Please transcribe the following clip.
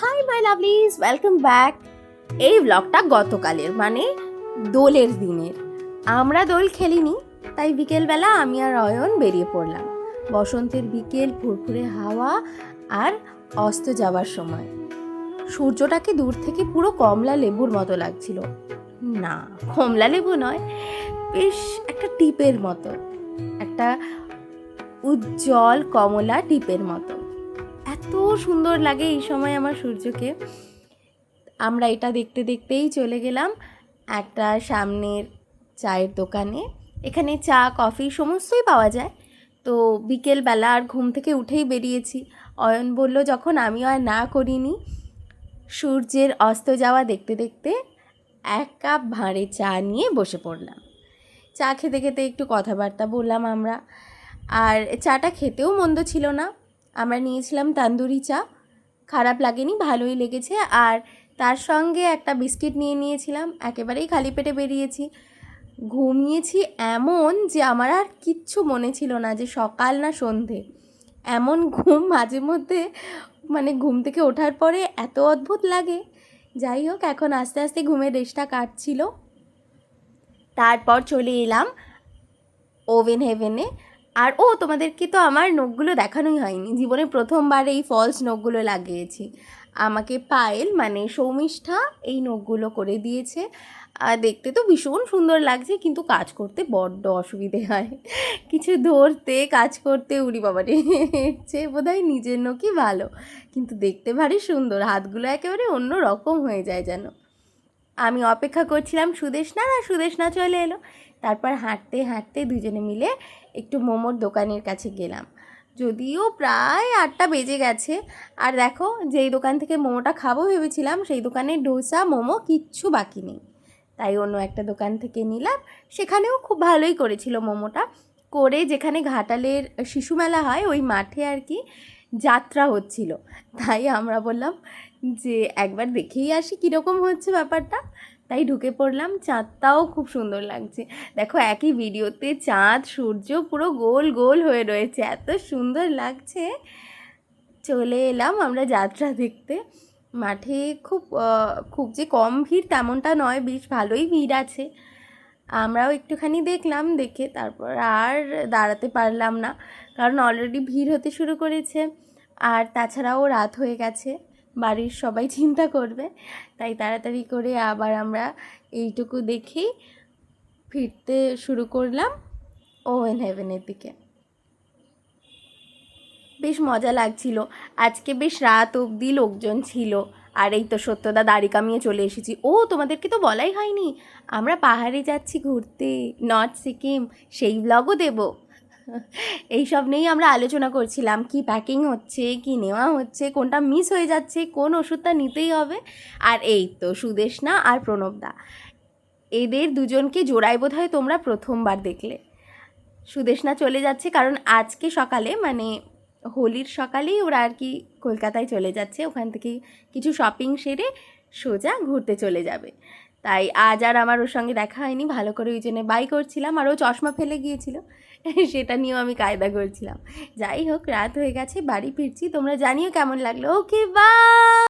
Hi my lovelies welcome back এই ব্লগটা গতকালের মানে দোলের দিনের। আমরা দোল খেলিনি, তাই বিকেলবেলা আমি আর অয়ন বেরিয়ে পড়লাম। বসন্তের বিকেল, ফুরফুরে হাওয়া আর অস্ত যাওয়ার সময়। সূর্যটাকে দূর থেকে পুরো কমলা লেবুর মতো লাগছিল। না, কমলা লেবু নয়, বেশ একটা টিপের মতো। একটা উজ্জ্বল কমলা টিপের মতো। এত সুন্দর লাগে এই সময় আমার সূর্যকে। আমরা এটা দেখতে দেখতেই চলে গেলাম একটা সামনের চায়ের দোকানে। এখানে চা, কফি সমস্তই পাওয়া যায়। তো বিকেলবেলা আর ঘুম থেকে উঠেই বেরিয়েছি। অয়ন বলল, যখন আমিও আর না করিনি, সূর্যের অস্ত যাওয়া দেখতে দেখতে এক কাপ ভাঁড়ে চা নিয়ে বসে পড়লাম। চা খেতে খেতে একটু কথাবার্তা বললাম আমরা। আর চাটা খেতেও মন্দ ছিল না। আমরা নিয়েছিলাম তান্দুরি চা। খারাপ লাগেনি, ভালোই লেগেছে। আর তার সঙ্গে একটা বিস্কিট নিয়ে নিয়েছিলাম, একেবারেই খালি পেটে বেরিয়েছি। ঘুমিয়েছি এমন যে আমার আর কিচ্ছু মনে ছিল না যে সকাল না সন্ধে। এমন ঘুম মাঝে মধ্যে মানে ঘুম থেকে ওঠার পরে এত অদ্ভুত লাগে। যাই হোক, এখন আস্তে আস্তে ঘুমের রেশটা কাটছিল। তারপর চলে এলাম ওভেন হেভেনে। আর ও, তোমাদেরকে তো আমার নখগুলো দেখানোই হয়নি। জীবনে প্রথমবার এই ফলস নখগুলো লাগিয়েছি। আমাকে পায়েল মানে সৌমিষ্ঠা, এই নখগুলো করে দিয়েছে। আর দেখতে তো ভীষণ সুন্দর লাগছে, কিন্তু কাজ করতে বড্ড অসুবিধে হয়। কিছু ধরতে, কাজ করতে উড়ি বাবারে চেয়ে বোধ হয় নিজের নখই ভালো, কিন্তু দেখতে ভারী সুন্দর। হাতগুলো একেবারে অন্য রকম হয়ে যায় যেন। আমি অপেক্ষা করছিলাম সুদেশনা আর সুদেশনা চলে এলো। তারপর হাঁটতে হাঁটতে দুজনে মিলে একটু মোমোর দোকানের কাছে গেলাম। যদিও প্রায় আটটা বেজে গেছে। আর দেখো, যেই দোকান থেকে মোমোটা খাব ভেবেছিলাম, সেই দোকানে ডোসা, মোমো কিচ্ছু বাকি নেই। তাই অন্য একটা দোকান থেকে নিলাম। সেখানেও খুব ভালোই করেছিল মোমোটা। করে যেখানে ঘাটালের শিশু মেলা হয়, ওই মাঠে আর কি যাত্রা হচ্ছিল। তাই আমরা বললাম যে, একবার দেখেই আসি কীরকম হচ্ছে ব্যাপারটা। তাই ঢুকে পড়লাম, চাঁদটাও খুব সুন্দর লাগছে। দেখো, একই ভিডিওতে চাঁদ, সূর্য পুরো গোল গোল হয়ে রয়েছে। এত সুন্দর লাগছে। চলে এলাম আমরা যাত্রা দেখতে। মাঠে খুব খুব যে কম ভিড় তেমনটা নয়, বেশ ভালোই ভিড় আছে। আমরাও একটুখানি দেখলাম, দেখে তারপর আর দাঁড়াতে পারলাম না। কারণ অলরেডি ভিড় হতে শুরু করেছে। আর তাছাড়াও রাত হয়ে গেছে, বাড়ির সবাই চিন্তা করবে। তাই তাড়াতাড়ি করে আবার আমরা এইটুকু দেখেই ফিরতে শুরু করলাম ওভেন হেভেনের দিকে। বেশ মজা লাগছিল। আজকে বেশ রাত অবধি লোকজন ছিল। আর এই তো সত্যদা দাড়ি কামিয়ে চলে এসেছি। ও, তোমাদেরকে তো বলাই হয়নি। আমরা পাহাড়ে যাচ্ছি ঘুরতে, নর্থ সিকিম, সেই ব্লগও দেবো। এইসব নিয়েই আমরা আলোচনা করছিলাম, কি প্যাকিং হচ্ছে, কি নেওয়া হচ্ছে, কোনটা মিস হয়ে যাচ্ছে, কোন ওষুধটা নিতেই হবে, আর এই তো সুদেশনা আর প্রণবদা। এদের দুজনকে জোড়ায় বোধ হয় তোমরা প্রথমবার দেখলে। সুদেশনা চলে যাচ্ছে কারণ আজকে সকালে মানে হোলির সকালেই ওরা আর কি কলকাতায় চলে যাচ্ছে, ওখান থেকে কিছু শপিং সেরে সোজা ঘুরতে চলে যাবে। তাই আজ আর আমার ওর সঙ্গে দেখা হয়নি। ভালো করে ওই জন্য বাই করছিলাম আর ও চশমা ফেলে গিয়েছিল। সেটা নিয়েও আমি কায়দা করছিলাম। যাই হোক, রাত হয়ে গেছে, বাড়ি ফিরছি। তোমরা জানিও কেমন লাগল। ওকে বা